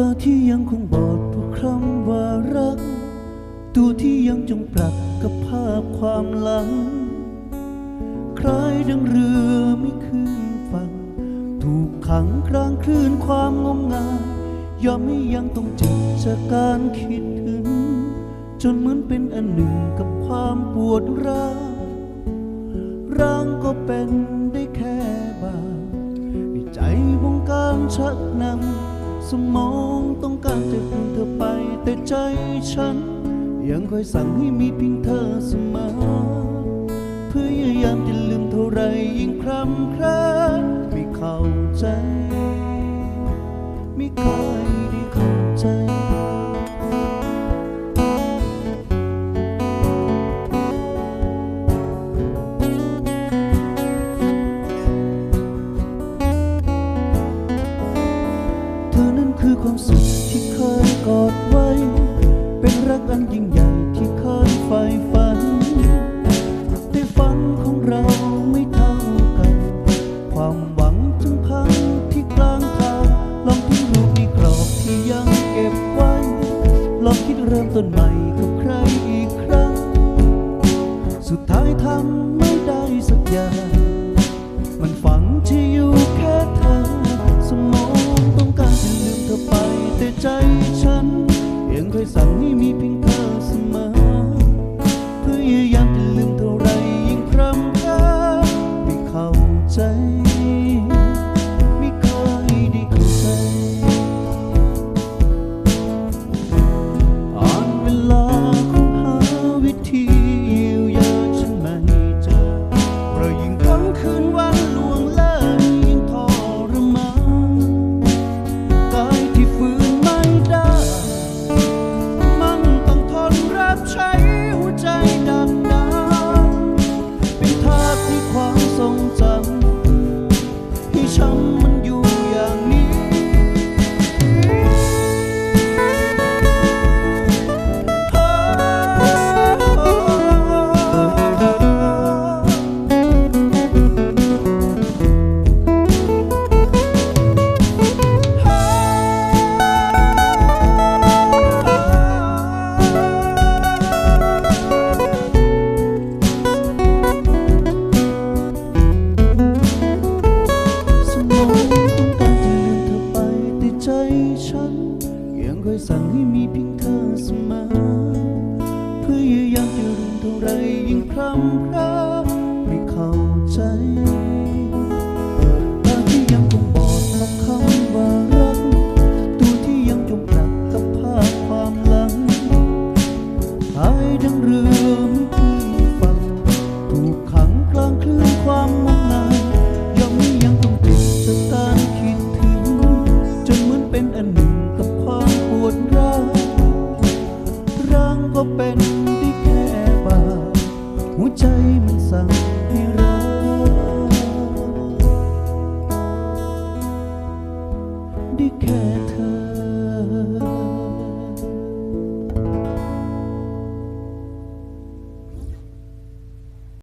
ตาที่ยังคงบอดทุกคำว่ารัก ตัวที่ยังจงปรักกับภาพความหลัง คล้ายดังเรือไม่ขึ้นฝั่ง ถูกขังกลางคลื่นความงมงายยอมไม่ยังต้องเจ็บจากการคิดถึง จนเหมือนเป็นอันหนึ่งกับความปวดร้าวร่างก็เป็นได้แค่บาปให้ใจวงการชักนำ สมองต้องการจะพึ่งเธอไป แต่ใจฉัน ยังคอยสั่งให้มีเพียงเธอเสมอเพื่อยายามจะลืมเท่าไรยิ่งคร่ำครวญไม่เข้าใจ ไม่เคย ความสุขที่เคยกอดไว้ เป็นรักอันยิ่งใหญ่ที่เคยใฝ่ฝันแต่ฝันของเราไม่เท่ากัน ความหวังจึงพังที่กลางทางลองทิ้งรูปในกรอบที่ยังเก็บไว้ ลองคิดเริ่มต้นใหม่กับใครอีกครั้ง สุดท้ายทำไม่ได้สักอย่าง มันฝังที่ ไมีเพียงเธอเสมอพยายามจะรุนเท่าไรยิ่งพร่ำพร้าไม่เข้าใจ